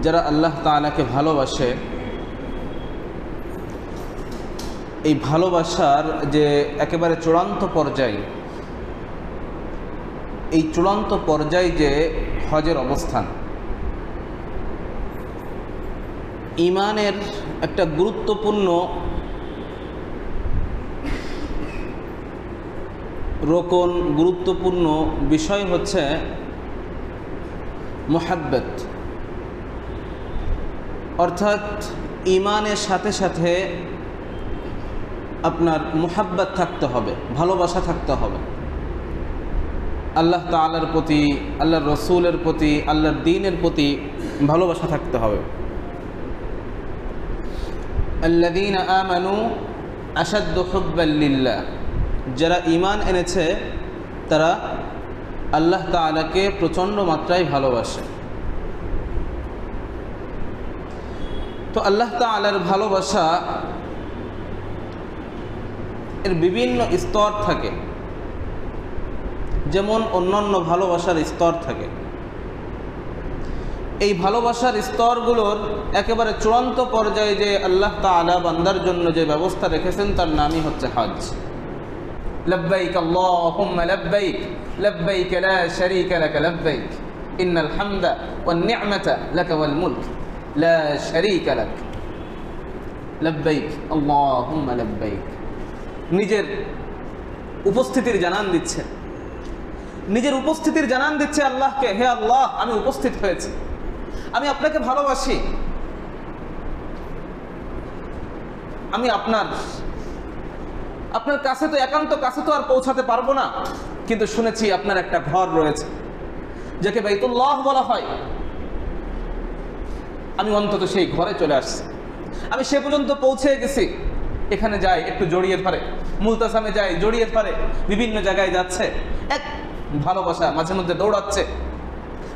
যারা আল্লাহ তালাকে ভালোবাসে, এই ভালোবাসার যে একেবারে চূড়ান্ত পর্যায়, এই চূড়ান্ত পর্যায়ে যে হজের অবস্থান ইমানের একটা গুরুত্বপূর্ণ রোকন, গুরুত্বপূর্ণ বিষয় হচ্ছে মোহাব্বত। অর্থাৎ ইমানের সাথে সাথে আপনার মোহাব্বত থাকতে হবে, ভালোবাসা থাকতে হবে। আল্লাহ তালার প্রতি, আল্লাহর রসুলের প্রতি, আল্লাহর দিনের প্রতি ভালোবাসা থাকতে হবে। আল্লাদিন যারা ইমান এনেছে, তারা আল্লাহ তালাকে প্রচণ্ড মাত্রায় ভালোবাসে। তো আল্লাহ তালের ভালোবাসা এর বিভিন্ন স্তর থাকে। যেমন অন্যান্য ভালোবাসার স্তর থাকে। এই ভালোবাসার স্তরগুলোর একেবারে চূড়ান্ত পর্যায়ে যে আল্লাহ তালা বান্দার জন্য যে ব্যবস্থা রেখেছেন, তার নামই হচ্ছে হজ। লব্বাইক আল্লাহুম্মা লব্বাইক লব্বাইক, ইন্নাল হামদা ওয়ান নি'মাতা লাক ওয়াল মুলক। لا شريك لك لبيك اللهم لبيك নিজের উপস্থিতির জানান দিচ্ছে নিজের উপস্থিতির জানান দিচ্ছে আল্লাহকে হে আল্লাহ আমি উপস্থিত হয়েছি আমি আপনাকে ভালোবাসি আমি আপনার আপনার কাছে তো একান্ত কাছে তো আর পৌঁছাতে পারবো না কিন্তু শুনেছি আপনার একটা ঘর রয়েছে যাকে বাইতুল্লাহ বলা হয় আমি অন্তত সেই ঘরে চলে আসছি। আমি সে পর্যন্ত পৌঁছে গেছি। এখানে যাই, একটু জড়িয়ে ধরে। মুলতাসামে যাই, জড়িয়ে ধরে। বিভিন্ন জায়গায় যাচ্ছে। এক ভালোবাসা মাঝে মধ্যে দৌড়াচ্ছে।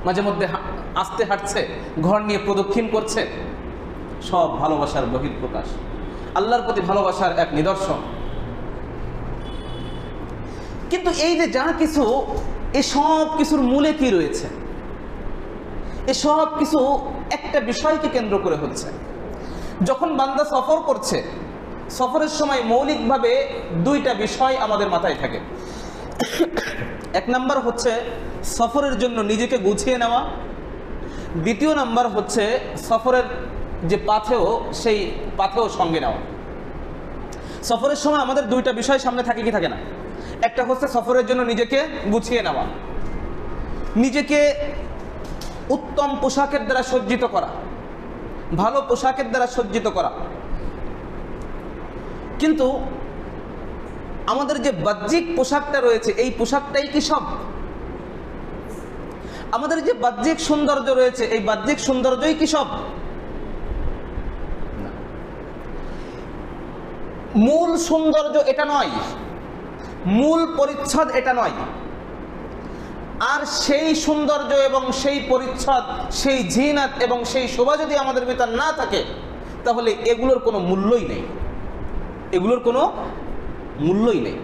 মাঝে মধ্যে আস্তে হাঁটছে। ঘর নিয়ে প্রদক্ষিণ করছে। সব ভালোবাসার বহির্প্রকাশ আল্লাহর প্রতি ভালোবাসার এক নিদর্শন। কিন্তু এই যে যা কিছু, এ সব কিছুর মূলে কি রয়েছে? এ সব কিছু একটা বিষয়কে কেন্দ্র করে হচ্ছে। যখন বান্দা সফর করছে, সফরের সময় মৌলিকভাবে দুইটা বিষয় আমাদের মাথায় থাকে। এক নাম্বার হচ্ছে সফরের জন্য নিজেকে গুছিয়ে নেওয়া। দ্বিতীয় নাম্বার হচ্ছে সফরের যে পাথেও সেই পাথেও সঙ্গে নেওয়া। সফরের সময় আমাদের দুইটা বিষয় সামনে থাকে কি থাকে না? একটা হচ্ছে সফরের জন্য নিজেকে গুছিয়ে নেওয়া। নিজেকে উত্তম পোশাকের দ্বারা সজ্জিত করা, ভালো পোশাকের দ্বারা সজ্জিত করা। কিন্তু আমাদের যে বাহ্যিক পোশাকটা রয়েছে, এই পোশাকটাই কি সব? আমাদের যে বাহ্যিক সৌন্দর্য রয়েছে, এই বাহ্যিক সৌন্দর্যই কি সব? মূল সৌন্দর্য এটা নয়, মূল পরিচ্ছদ এটা নয়। আর সেই সৌন্দর্য এবং সেই পরিচ্ছদ, সেই ঝিনাত এবং সেই শোভা যদি আমাদের ভিতর না থাকে, তাহলে এগুলোর কোনো মূল্যই নেই। এগুলোর কোনো মূল্যই নেই।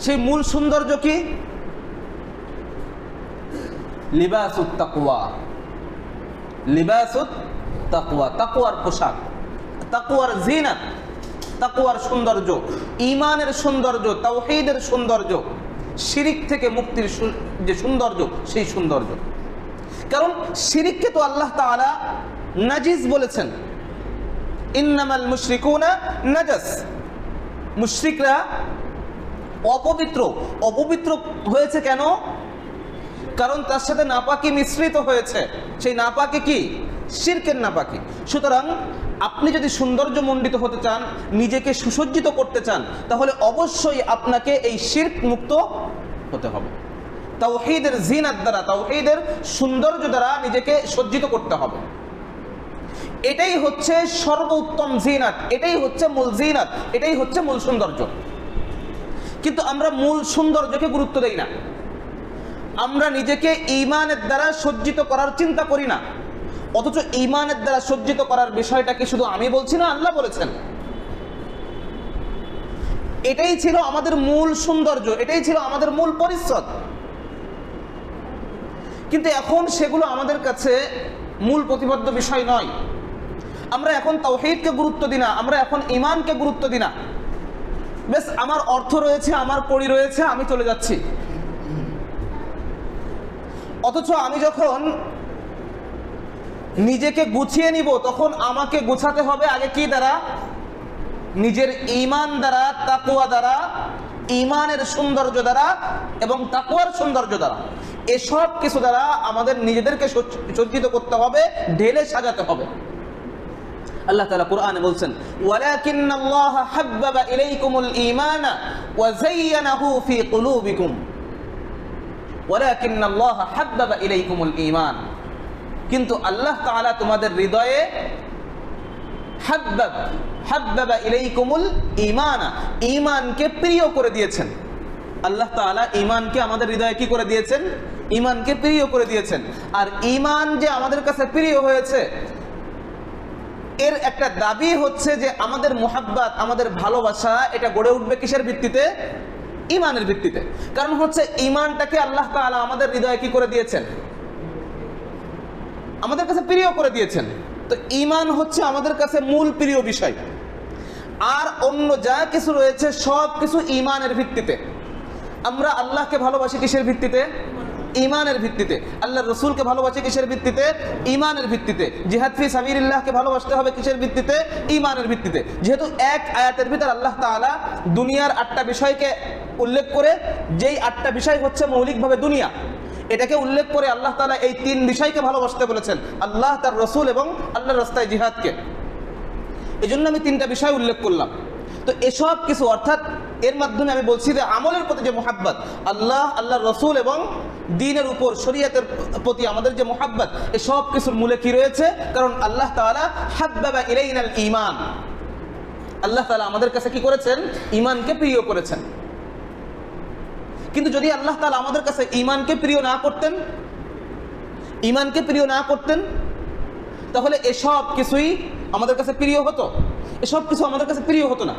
সেই মূল সৌন্দর্য কি? লিবাসুত তাকুয়া লিবাসুত তাকুয়া তাকুয়ার পোশাক। তাকুয়ার জিনাত। তাকুয়ার সৌন্দর্য ইমানের সৌন্দর্য, তাওহীদের সৌন্দর্য, শিরিক থেকে মুক্তির যে সৌন্দর্য, সেই সৌন্দর্য। কারণ শিরিককে তো আল্লাহ তাআলা নাজিজ বলেছেন। ইন্নামাল মুশরিকুনা নাজাস। মুশরিকরা অপবিত্র অপবিত্র হয়েছে কেন? কারণ তার সাথে নাপাকি মিশ্রিত হয়েছে। সেই নাপাকি কি? শিরকের নাপাকি। সুতরাং আপনি যদি সৌন্দর্য মণ্ডিত হতে চান, নিজেকে সুসজ্জিত করতে চান, তাহলে অবশ্যই আপনাকে এই শির্ক মুক্ত হতে হবে। তাওহীদের জিনার দ্বারা, তাওহীদের সৌন্দর্য দ্বারা নিজেকে সজ্জিত করতে হবে। এটাই হচ্ছে সর্বোত্তম জিনাত, এটাই হচ্ছে মূল জিনাত, এটাই হচ্ছে মূল সৌন্দর্য। কিন্তু আমরা মূল সৌন্দর্যকে গুরুত্ব দেই না। আমরা নিজেকে ইমানের দ্বারা সজ্জিত করার চিন্তা করি না। অথচ ইমানের দ্বারা সজ্জিত করার বিষয়টাকে শুধু আমি বলছি না, আল্লাহ বলেছেন। এটাই ছিল আমাদের মূল সৌন্দর্য, এটাই ছিল আমাদের মূল পরিচ্ছদ। কিন্তু এখন সেগুলো আমাদের কাছে মূল প্রতিবদ্ধ বিষয় নয়। আমরা এখন তাওহীদকে গুরুত্ব দিই না, আমরা এখন ইমানকে গুরুত্ব দিই না। বেশ আমার অর্থ রয়েছে, আমার পড়ি রয়েছে, আমি চলে যাচ্ছি। অথচ আমি যখন নিজেকে গুছিয়ে নিব, তখন আমাকে গুছাতে হবে আগে কি দ্বারা? নিজের ইমান দ্বারা তাকুয়া দ্বারা ইমানের সৌন্দর্য দ্বারা এবং তাকুয়ার সৌন্দর্য দ্বারা। এসব কিছু দ্বারা আমাদের নিজেদেরকে সজ্জ- সজ্জিত করতে হবে, ঢেলে সাজাতে হবে। আল্লাহ বলছেন ঈমান। কিন্তু আল্লাহ তাআলা তোমাদের হৃদয়ে আমাদের আর ঈমান যে আমাদের কাছে প্রিয় হয়েছে, এর একটা দাবি হচ্ছে যে আমাদের মোহাব্বাত, আমাদের ভালোবাসা, এটা গড়ে উঠবে কিসের ভিত্তিতে? ইমানের ভিত্তিতে। কারণ হচ্ছে ইমানটাকে আল্লাহ তাআলা আমাদের হৃদয়ে কি করে দিয়েছেন? আমাদের কাছে প্রিয় করে দিয়েছেন। তো ইমান হচ্ছে আমাদের কাছে মূল প্রিয় বিষয়। আর অন্য যা কিছু রয়েছে, সব কিছু ইমানের ভিত্তিতে। আমরা আল্লাহকে ভালোবাসি কিসের ভিত্তিতে? ইমানের ভিত্তিতে। আল্লাহ রসুলকে ভালোবাসি কিসের ভিত্তিতে? ইমানের ভিত্তিতে। জিহাদ ফি ভালোবাসতে হবে কিসের ভিত্তিতে? ইমানের ভিত্তিতে। যেহেতু এক আয়াতের ভিতর আল্লাহ তাআলা দুনিয়ার আটটা বিষয়কে উল্লেখ করে, যেই আটটা বিষয় হচ্ছে মৌলিকভাবে দুনিয়া। এটাকে উল্লেখ করে আল্লাহ তালা এই তিন বিষয়কে ভালোবাসতে বলেছেন। আল্লাহ, তার রসুল এবং আল্লাহর রাস্তায় জিহাদকে। এই জন্য আমি তিনটা বিষয় উল্লেখ করলাম। তো এসব কিছু, অর্থাৎ এর মাধ্যমে আমি বলছি যে আমলের প্রতি যে মোহাব্বত, আল্লাহ আল্লাহ রসুল এবং দিনের উপর, শরীয়তের প্রতি আমাদের যে মোহাব্বত, এসব কিছুর মূলে কি রয়েছে? কারণ আল্লাহ তাআলা হাব্বাবা ইলাইনাল ঈমান। আল্লাহ তালা আমাদের কাছে কি করেছেন? ইমানকে প্রিয় করেছেন। কিন্তু যদি আল্লাহ তাআলা আমাদের কাছে ঈমানকে প্রিয় না করতেন, ঈমানকে প্রিয় না করতেন, তাহলে এসব কিছুই আমাদের কাছে প্রিয় হতো। এসব কিছু আমাদের কাছে প্রিয় হতো না।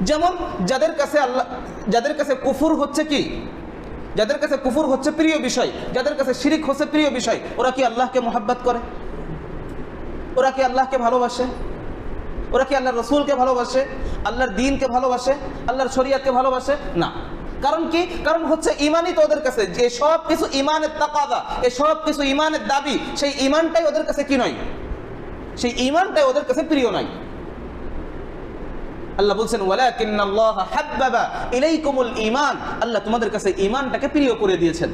যেমন যাদের কাছে আল্লাহ, যাদের কাছে কুফুর হচ্ছে কি? যাদের কাছে কুফুর হচ্ছে প্রিয় বিষয়, যাদের কাছে শিরিক হচ্ছে প্রিয় বিষয়, ওরা কি আল্লাহকে মোহাব্বত করে? ওরা কি আল্লাহকে ভালোবাসে? ওরা কি আল্লাহর রসুলকে ভালোবাসে? আল্লাহর দিনকে ভালোবাসে? আল্লাহর শরিয়াতকে ভালোবাসে? না। কারণ কি? কারণ হচ্ছে ইমানই তো ওদের কাছে। যে সব কিছু ইমানের তাকাদা, এ সব কিছু ইমানের দাবি, সেই ইমানটাই ওদের কাছে কি নয়? সেই ইমানটাই ওদের কাছে প্রিয় নয়। আল্লাহ বলছেন, ওয়ালাকিন্নাল্লাহ হাব্বাবা ইলাইকুমুল ঈমান। আল্লাহ তোমাদের কাছে ঈমানটাকে প্রিয় করে দিয়েছেন।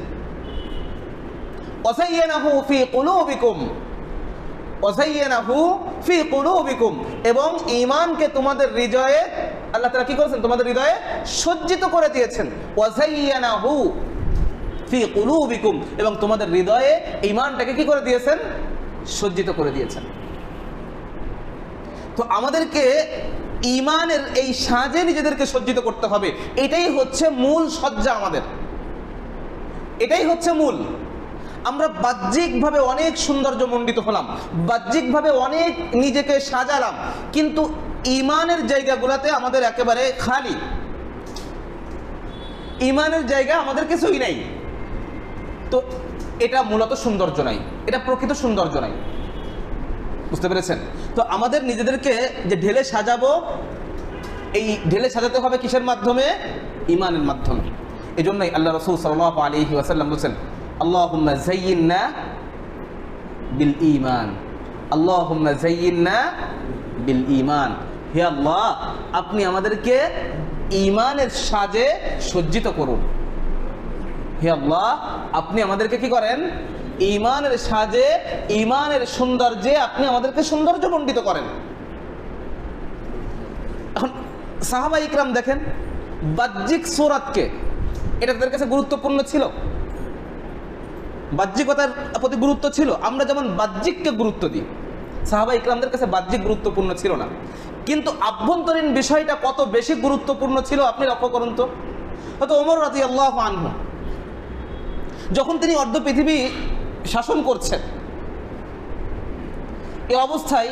ফি কুলুবিকুম। ওয়াসাইয়ানাহু ফি কুলুবিকুম। এবং ঈমানকে তোমাদের হৃদয়ে আল্লাহ তারা কি করেছেন? তোমাদের হৃদয়ে সজ্জিত করে দিয়েছেন। ফি এবং তোমাদের হৃদয়ে ঈমানটাকে কি করে দিয়েছেন? সজ্জিত করে দিয়েছেন। তো আমাদেরকে ইমানের এই সাজে নিজেদেরকে সজ্জিত করতে হবে। এটাই হচ্ছে মূল সজ্জা আমাদের। এটাই হচ্ছে মূল। আমরা বাহ্যিকভাবে অনেক সৌন্দর্য মণ্ডিত হলাম। বাহ্যিকভাবে অনেক নিজেকে সাজালাম। কিন্তু ইমানের জায়গাগুলোতে আমাদের একেবারে খালি। ইমানের জায়গা আমাদের কিছুই নাই। তো এটা মূলত সৌন্দর্য নাই, এটা প্রকৃত সৌন্দর্য নাই। বুঝতে পেরেছেন? তো আমাদের নিজেদেরকে যে ঢেলে সাজাবো, এই ঢেলে সাজাতে হবে কিসের মাধ্যমে? ইমানের মাধ্যমে। এই জন্যই আল্লাহ রসুল সাল্লাহ আলী ওয়াসাল্লাম বলছেন আল্লাহ বিল ইমান আল্লাহ বিল ইমান হে আল্লাহ, আপনি আমাদেরকে ইমানের সাজে সজ্জিত করুন। হে আল্লাহ, আপনি আমাদেরকে কি করেন? ইমানের সাজে ইমানের সৌন্দর্যে আপনি আমাদেরকে সৌন্দর্য মণ্ডিত করেন। এখন সাহাবা ইকরাম দেখেন, বাহ্যিক সোরাতকে, এটা তাদের কাছে গুরুত্বপূর্ণ ছিল। বাহ্যিকতার প্রতি গুরুত্ব ছিল। আমরা যেমন বাহ্যিককে গুরুত্ব দিই, সাহাবা ইকরামদের কাছে বাহ্যিক গুরুত্বপূর্ণ ছিল না। কিন্তু আভ্যন্তরীণ বিষয়টা কত বেশি গুরুত্বপূর্ণ ছিল, আপনি লক্ষ্য করুন তো। হয়তো ওমর রাতি আল্লাহ আনহু, যখন তিনি অর্ধ পৃথিবী শাসন করছেন, এ অবস্থায়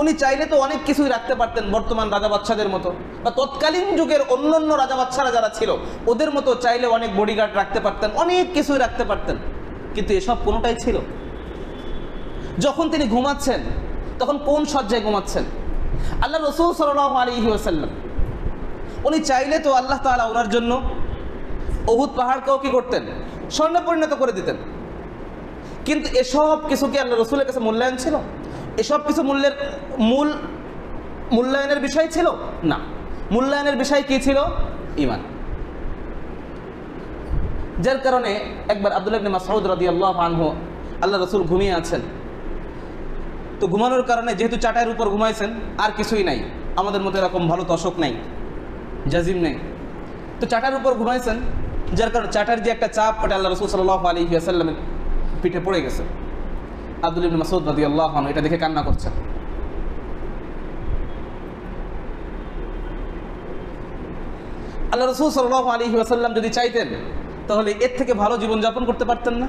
উনি চাইলে তো অনেক কিছুই রাখতে পারতেন বর্তমান রাজা বাচ্চাদের মতো। বা তৎকালীন যুগের অন্যান্য রাজা বাচ্চারা যারা ছিল, ওদের মতো চাইলে অনেক বডিগার্ড রাখতে পারতেন, অনেক কিছুই রাখতে পারতেন। কিন্তু এসব কোনোটাই ছিল। যখন তিনি ঘুমাচ্ছেন, তখন কোন সজ্জায় ঘুমাচ্ছেন? আল্লাহ রসুল সাল্লাহ আলী ওসাল্লাম উনি চাইলে তো আল্লাহ তাআলা ওনার জন্য অহুদ পাহাড়কেও কি করতেন? স্বর্ণ পরিণত করে দিতেন। কিন্তু এসব কিছু কি আল্লাহ রসুলের কাছে মূল্যায়ন ছিল? এসব কিছু মূল্যের মূল মূল্যায়নের বিষয় ছিল? না। মূল্যায়নের বিষয় কি ছিল? ইমান যার কারণে একবার আব্দুল্লাহ মাসউদ আল্লাহ আনহু আল্লাহ রসুল ঘুমিয়ে আছেন। তো ঘুমানোর কারণে যেহেতু চাটাইয়ের উপর ঘুমাইছেন, আর কিছুই নাই। আমাদের মতো এরকম ভালো তশক নাই, জাজিম নেই। তো চাটার উপর ঘুমাইছেন, যার কারণে চাটার যে একটা চাপ, ওটা আল্লাহ রসুল সাল্লাহ আলী আসাল্লামের পিঠে পড়ে গেছে। আব্দুল ইবনে মাসুদ রাদি আল্লাহ এটা দেখে কান্না করছেন আল্লাহ রসুল সাল্লাহ আলী আসাল্লাম যদি চাইতেন, তাহলে এর থেকে ভালো জীবনযাপন করতে পারতেন না,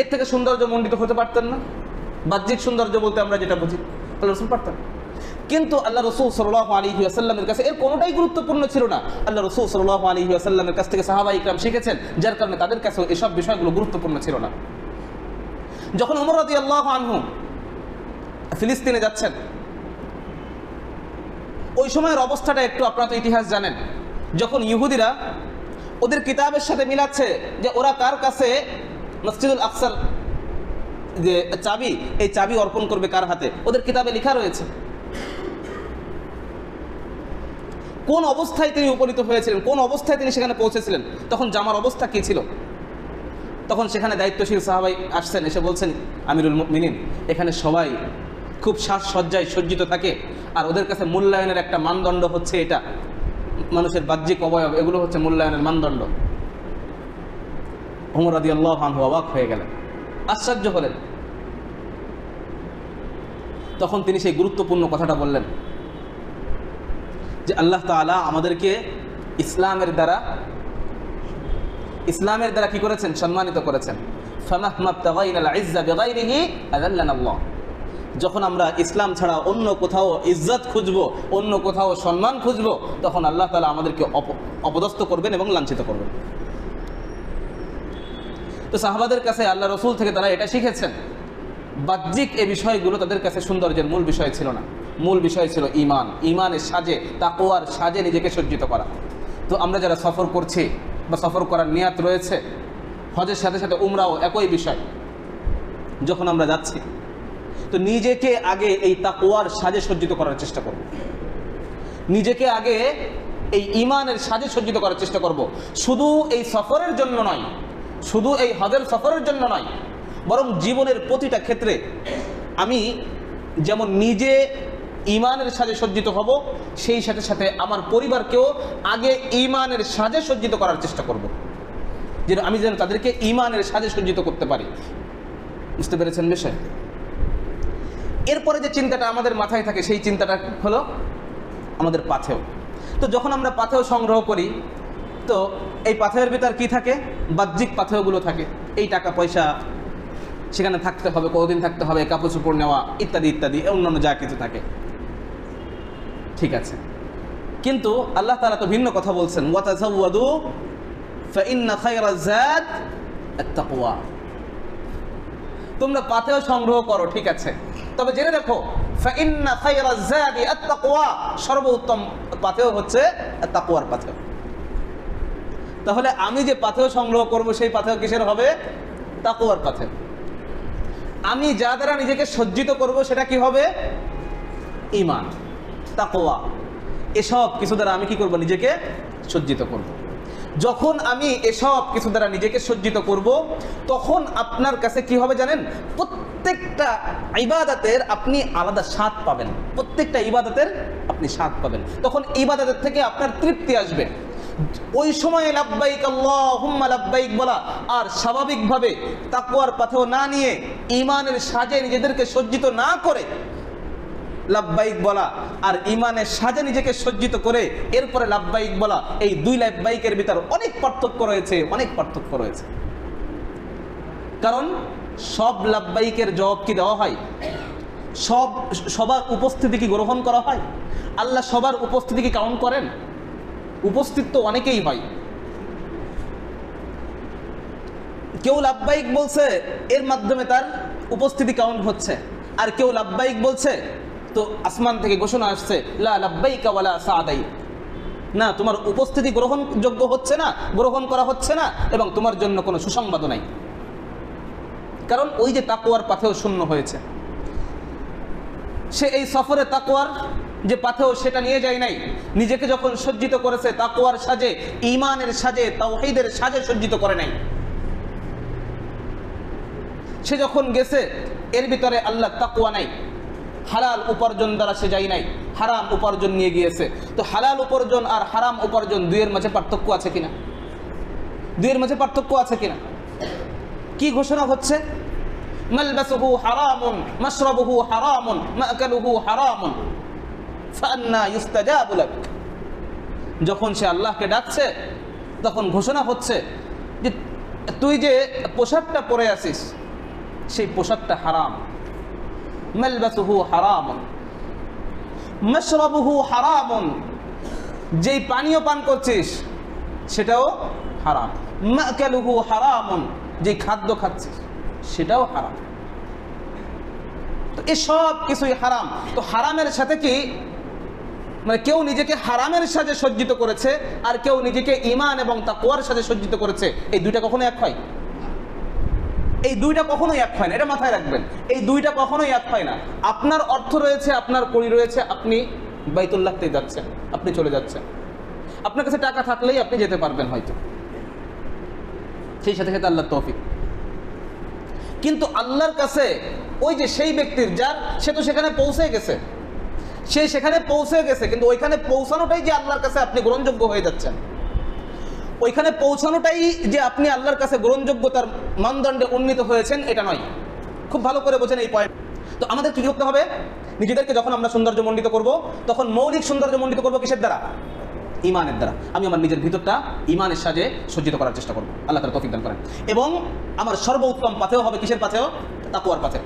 এর থেকে সৌন্দর্য মণ্ডিত হতে পারতেন না। বাহ্যিক সৌন্দর্য বলতে আমরা যেটা বুঝি। আল্লাহ রসুল পারতেন। কিন্তু আল্লাহ রসুল সাল্লাহ আলী আসাল্লামের কাছে এর কোনোটাই গুরুত্বপূর্ণ ছিল না। আল্লাহ রসুল সাল্লাহ আলী আসাল্লামের কাছ থেকে সাহাবা ইকরাম শিখেছেন, যার কারণে তাদের কাছেও এসব বিষয়গুলো গুরুত্বপূর্ণ ছিল না। যখন উমর রাদি আল্লাহ আনহু ফিলিস্তিনে যাচ্ছেন, ওই সময়ের অবস্থাটা একটু আপনারা তো ইতিহাস জানেন। যখন ইহুদিরা ওদের কিতাবের সাথে মিলাচ্ছে যে ওরা কার কাছে মসজিদুল আকসার যে চাবি, এই চাবি অর্পণ করবে কার হাতে? ওদের কিতাবে লেখা রয়েছে। কোন অবস্থায় তিনি উপনীত হয়েছিলেন? কোন অবস্থায় তিনি সেখানে পৌঁছেছিলেন? তখন জামার অবস্থা কী ছিল? তখন সেখানে দায়িত্বশীল সাহাবাই আসছেন, এসে বলছেন, আমিরুল মিনিন এখানে সবাই খুব সাজসজ্জায় সজ্জিত থাকে, আর ওদের কাছে মূল্যায়নের একটা মানদণ্ড হচ্ছে এটা। মানুষের বাহ্যিক অবয়ব, এগুলো হচ্ছে মূল্যায়নের মানদণ্ড। ওমর আদি আল্লাহ অবাক হয়ে গেলেন। আশ্চর্য হলেন। তখন তিনি সেই গুরুত্বপূর্ণ কথাটা বললেন যে আল্লাহ তালা আমাদেরকে ইসলামের দ্বারা ইসলামের দ্বারা কি করেছেন? সম্মানিত করেছেন। যখন আমরা ইসলাম ছাড়া অন্য কোথাও ইজ্জত খুঁজবো, অন্য কোথাও সম্মান খুঁজবো, তখন আল্লাহ তালা আমাদেরকে অপদস্থ করবেন এবং লাঞ্ছিত করবেন। তো সাহাবাদের কাছে আল্লাহ রসুল থেকে তারা এটা শিখেছেন। বাহ্যিক এ বিষয়গুলো তাদের কাছে সৌন্দর্যের মূল বিষয় ছিল না। মূল বিষয় ছিল ইমান ইমানের সাজে তাকোয়ার সাজে নিজেকে সজ্জিত করা। তো আমরা যারা সফর করছি বা সফর করার নিয়াত রয়েছে, হজের সাথে সাথে উমরাও একই বিষয়। যখন আমরা যাচ্ছি, তো নিজেকে আগে এই তাকোয়ার সাজে সজ্জিত করার চেষ্টা করব। নিজেকে আগে এই ইমানের সাজে সজ্জিত করার চেষ্টা করব। শুধু এই সফরের জন্য নয়, শুধু এই হজের সফরের জন্য নয় বরং জীবনের প্রতিটা ক্ষেত্রে আমি যেমন নিজে ইমানের সাজে সজ্জিত হব, সেই সাথে সাথে আমার পরিবারকেও আগে ইমানের সাজে সজ্জিত করার চেষ্টা করব। যেন আমি যেন তাদেরকে ইমানের সাজে সজ্জিত করতে পারি। বুঝতে পেরেছেন বিষয়? এরপরে যে চিন্তাটা আমাদের মাথায় থাকে, সেই চিন্তাটা হলো আমাদের পাথেও তো যখন আমরা পাথেও সংগ্রহ করি, তো এই পাথেয়ের ভিতর কি থাকে? বাহ্যিক পাথেয়গুলো থাকে। এই টাকা পয়সা সেখানে থাকতে হবে, কতদিন থাকতে হবে, কাপড় চোপড় নেওয়া, ইত্যাদি ইত্যাদি অন্যান্য যা কিছু থাকে। ঠিক আছে। কিন্তু আল্লাহ তালা তো ভিন্ন কথা বলছেন তোমরা পাথেও সংগ্রহ করো, ঠিক আছে। তবে জেনে দেখো সর্বোত্তম পাথেও হচ্ছে তাকওয়ার পাথেও। তাহলে আমি যে পাথেও সংগ্রহ করব, সেই পাথেও কিসের হবে? তাকওয়ার পাথেও। আমি যা দ্বারা নিজেকে সজ্জিত করব, সেটা কি হবে? ইমান তাকোয়া এসব কিছু দ্বারা আমি কি করব? নিজেকে সজ্জিত করব। যখন আমি এসব কিছু দ্বারা নিজেকে সজ্জিত করব, তখন আপনার কাছে কি হবে জানেন? প্রত্যেকটা ইবাদতের আপনি আলাদা স্বাদ পাবেন। প্রত্যেকটা ইবাদতের আপনি স্বাদ পাবেন। তখন ইবাদতের থেকে আপনার তৃপ্তি আসবে। ওই সময়ে লাব্বাইক আল্লাহুম্মা লাব্বাইক বলা আর স্বাভাবিকভাবে তাকওয়ার পথেও না নিয়ে ইমানের সাজে নিজেদেরকে সজ্জিত না করে লাব্বাইক বলা আর ইমানের সাজে নিজেকে সজ্জিত করে এরপরে লাব্বাইক বলা এই দুই লাব্বাইকের ভিতর অনেক পার্থক্য রয়েছে, অনেক পার্থক্য রয়েছে। কারণ সব লাব্বাইকের জবাব কি দেওয়া হয়? সব, সবার উপস্থিতি কি গ্রহণ করা হয়? আল্লাহ সবার উপস্থিতি কি কাউন্ট করেন? উপস্থিত তো অনেকেই হয় কেউ লাভবাহিক বলছে, এর মাধ্যমে তার উপস্থিতি কাউন্ট হচ্ছে? আর কেউ লাভবাহিক বলছে, তো আসমান থেকে ঘোষণা আসছে, লা সাদাই না, তোমার উপস্থিতি গ্রহণযোগ্য হচ্ছে না, গ্রহণ করা হচ্ছে না, এবং তোমার জন্য কোনো সুসংবাদও নাই। কারণ ওই যে তাকুয়ার পাথেও শূন্য হয়েছে। সে এই সফরে তাকুয়ার যে পাথেও সেটা নিয়ে যায় নাই। নিজেকে যখন সজ্জিত করেছে তাকুয়ার সাজে ইমানের সাজে, তাওহীদের সাজে সজ্জিত করে নাই। সে যখন গেছে, এর ভিতরে আল্লাহ তাকুয়া নাই। হালাল উপার্জন দ্বারা সে যায় নাই। হারাম উপার্জন নিয়ে গিয়েছে। তো হালাল উপার্জন আর হারাম উপার্জন দুইয়ের মাঝে পার্থক্য আছে কিনা? দুইয়ের মাঝে পার্থক্য আছে কিনা? কি ঘোষণা হচ্ছে? মালবাসুহু হারামুন, মাশরাবুহু হারামুন, মাকালুহু হারামুন। যখন সে আল্লাহকে ডাকছে, তখন ঘোষণা হচ্ছে যে তুই যে পোশাকটা পরে আছিস, সেই পোশাকটা হারাম। মালবাসুহু হারামুন যেই পানীয় পান করছিস, সেটাও হারাম। মাকালুহু হারামুন যে খাদ্য খাচ্ছিস, সেটাও হারাম। তো এসব কিছুই হারাম। তো হারামের সাথে কি মানে কেউ নিজেকে হারামের সাথে সজ্জিত করেছে আর কেউ নিজেকে ইমান এবং তাকুয়ার সাথে সজ্জিত করেছে, এই দুইটা কখনো এক হয়? এই দুইটা কখনোই এক হয় না, এটা মাথায় রাখবেন। এই দুইটা কখনোই এক হয় না। আপনার অর্থ রয়েছে, আপনার কড়ি রয়েছে, আপনি বাইতুল্লাহতে যাচ্ছেন, আপনি চলে যাচ্ছেন। আপনার কাছে টাকা থাকলেই আপনি যেতে পারবেন হয়তো। সেই সাথে সাথে আল্লাহ তৌফিক। কিন্তু আল্লাহর কাছে ওই যে সেই ব্যক্তির, যার সে তো সেখানে পৌঁছে গেছে। সে সেখানে পৌঁছে গেছে, কিন্তু ওইখানে পৌঁছানোটাই যে আল্লাহর কাছে আপনি গ্রহণযোগ্য হয়ে যাচ্ছেন। ওইখানে পৌঁছানোটাই যে আপনি আল্লাহর কাছে গ্রহণযোগ্যতার মানদণ্ডে উন্নীত হয়েছেন, এটা নয়। খুব ভালো করে বোঝেন এই পয়েন্ট তো আমাদের কি করতে হবে? নিজেদেরকে যখন আমরা সৌন্দর্য মণ্ডিত করব, তখন মৌলিক সৌন্দর্য মণ্ডিত করব কিসের দ্বারা? ইমানের দ্বারা। আমি আমার নিজের ভিতরটা ইমানের সাজে সজ্জিত করার চেষ্টা করব। আল্লাহ তারা তফিক দান করেন। এবং আমার সর্বোত্তম পাথেও হবে কিসের পাথেও? তাকুয়ার পাথে